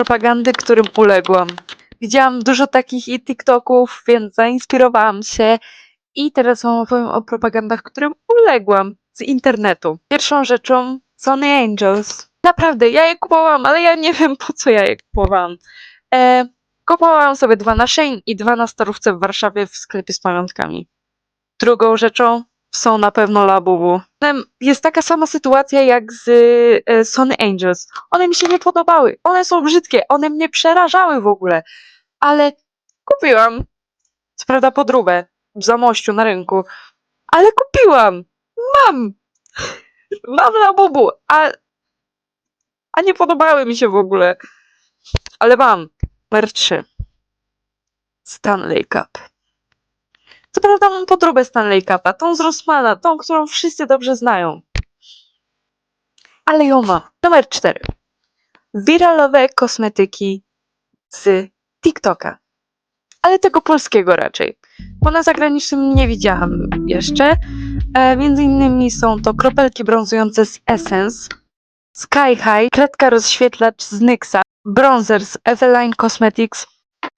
propagandy, którym uległam. Widziałam dużo takich i TikToków, więc zainspirowałam się i teraz wam opowiem o propagandach, którym uległam z internetu. Pierwszą rzeczą Sony Angels. Naprawdę, ja je kupowałam, ale ja nie wiem po co ja je kupowałam. E, kupowałam sobie dwa na Shein i dwa na Starówce w Warszawie w sklepie z pamiątkami. Drugą rzeczą są na pewno Labubu. Jest taka sama sytuacja jak z e, Sony Angels. One mi się nie podobały. One są brzydkie. One mnie przerażały w ogóle. Ale kupiłam. Co prawda podróbę w Zamościu na rynku. Ale kupiłam. Mam. Mam Labubu. A, a nie podobały mi się w ogóle. Ale mam. Numer 3. Stanley Cup. Co prawda mam podróbę Stanley Cupa, tą z Rossmana, tą, którą wszyscy dobrze znają. Ale ją mam. Numer 4. Wiralowe kosmetyki z TikToka. Ale tego polskiego raczej. Bo na zagranicznym nie widziałam jeszcze. E, między innymi są to kropelki brązujące z Essence, Sky High, kredka rozświetlacz z NYXa, bronzer z Eveline Cosmetics,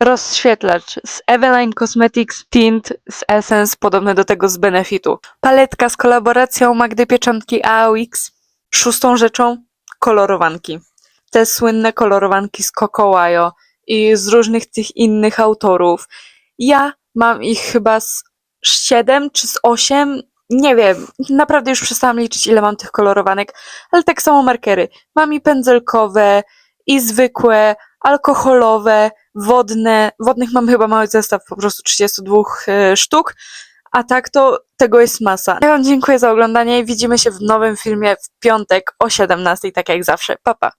rozświetlacz z Eveline Cosmetics Tint z Essence, podobny do tego z Benefitu. Paletka z kolaboracją Magdy Pieczątki AOX. Szóstą rzeczą kolorowanki. Te słynne kolorowanki z Coco Wayo i z różnych tych innych autorów. Ja mam ich chyba z 7 czy z 8, nie wiem, naprawdę już przestałam liczyć ile mam tych kolorowanek, ale tak samo markery. Mam i pędzelkowe, i zwykłe, alkoholowe, wodne. Wodnych mam chyba mały zestaw, po prostu 32 e, sztuk. A tak to tego jest masa. Ja Wam dziękuję za oglądanie i widzimy się w nowym filmie w piątek o 17, tak jak zawsze. Pa, pa.